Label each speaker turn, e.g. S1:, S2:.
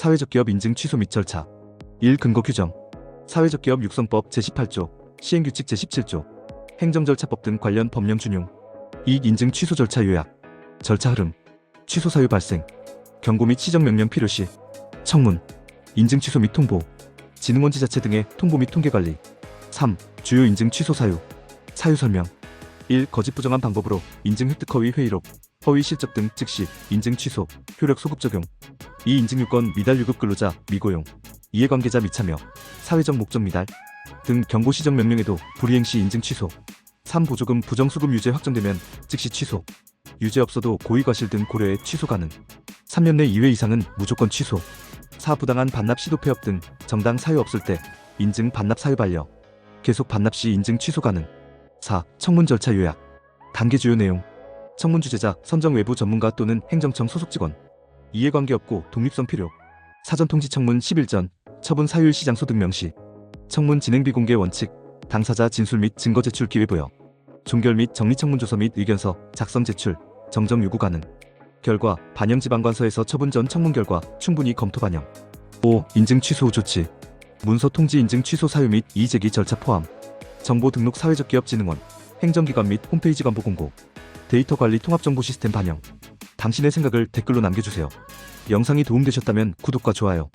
S1: 사회적 기업 인증 취소 및 절차. 1. 근거 규정. 사회적 기업 육성법 제18조 시행규칙 제17조 행정절차법 등 관련 법령 준용. 이익 인증 취소 절차 요약. 절차 흐름. 취소 사유 발생. 경고 및 시정명령 필요시. 청문. 인증 취소 및 통보. 진흥원 지자체 등의 통보 및 통계 관리. 3. 주요 인증 취소 사유. 사유 설명. 1. 거짓 부정한 방법으로 인증 획득 허위 회의록 허위 실적 등 즉시 인증 취소 효력 소급 적용 2. 인증 요건 미달 유급 근로자 미고용 이해관계자 미참여 사회적 목적 미달 등 경고 시정 명령에도 불이행 시 인증 취소 3. 보조금 부정수급 유죄 확정되면 즉시 취소 유죄 없어도 고의과실 등 고려해 취소 가능 3년 내 2회 이상은 무조건 취소 4. 부당한 반납 시도 폐업 등 정당 사유 없을 때 인증 반납 사유 반려 계속 반납 시 인증 취소 가능 4. 청문 절차 요약 단계 주요 내용 청문 주재자 선정 외부 전문가 또는 행정청 소속 직원. 이해관계 없고 독립성 필요. 사전 통지 청문 10일 전 처분 사유일 시장소 등 명시. 청문 진행 비 공개 원칙. 당사자 진술 및 증거 제출 기회 부여. 종결 및 정리 청문 조서 및 의견서 작성 제출 정정 요구 가능. 결과 반영 지방관서에서 처분 전 청문 결과 충분히 검토 반영. 5. 인증 취소 후 조치. 문서 통지 인증 취소 사유 및 이의제기 절차 포함. 정보 등록 사회적 기업 진흥원 행정기관 및 홈페이지 관보 공고 데이터 관리 통합 정보 시스템 반영 당신의 생각을 댓글로 남겨주세요. 영상이 도움되셨다면 구독과 좋아요